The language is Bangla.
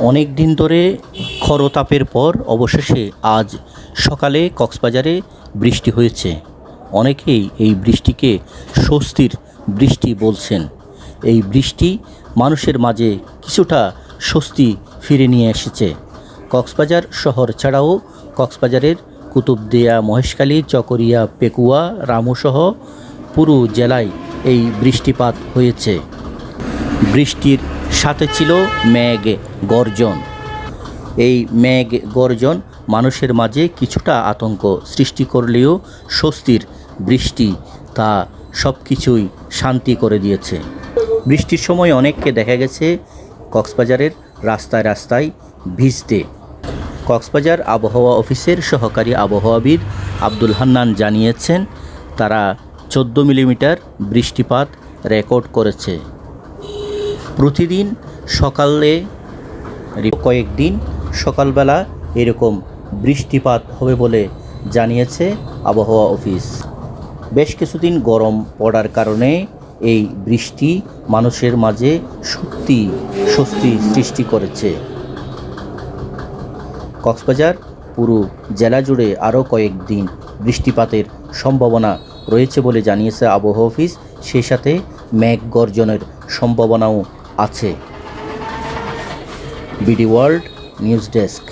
অনেক দিন ধরে খরতাপের পর অবশেষে আজ সকালে কক্সবাজারে বৃষ্টি হয়েছে। অনেকেই এই বৃষ্টিকে স্বস্তির বৃষ্টি বলছেন। এই বৃষ্টি মানুষের মাঝে কিছুটা স্বস্তি ফিরে নিয়ে এসেছে। কক্সবাজার শহর ছাড়াও কক্সবাজারের কুতুবদিয়া, মহেশখালী, চকরিয়া, পেকুয়া, রামুসহ পুরো জেলায় এই বৃষ্টিপাত হয়েছে। বৃষ্টির সাথে ছিল মেঘ গর্জন। এই মেঘ গর্জন মানুষের মাঝে কিছুটা আতঙ্ক সৃষ্টি করলেও স্বস্তির বৃষ্টি তা সব কিছুই শান্তি করে দিয়েছে। বৃষ্টির সময় অনেককে দেখা গেছে কক্সবাজারের রাস্তায় রাস্তায় ভিজতে। কক্সবাজার আবহাওয়া অফিসের সহকারী আবহাওয়াবিদ আব্দুল হান্নান জানিয়েছেন, তারা চোদ্দ মিলিমিটার বৃষ্টিপাত রেকর্ড করেছে। প্রতিদিন সকালে কয়েকদিন সকালবেলা এরকম বৃষ্টিপাত হবে বলে জানিয়েছে আবহাওয়া অফিস। বেশ কিছুদিন গরম পড়ার কারণে এই বৃষ্টি মানুষের মাঝে সত্যি স্বস্তি সৃষ্টি করেছে। কক্সবাজার পুরো জেলা জুড়ে আরও কয়েকদিন বৃষ্টিপাতের সম্ভাবনা রয়েছে বলে জানিয়েছে আবহাওয়া অফিস। সেই সাথে মেঘ গর্জনের সম্ভাবনাও আছে। BD world news desk.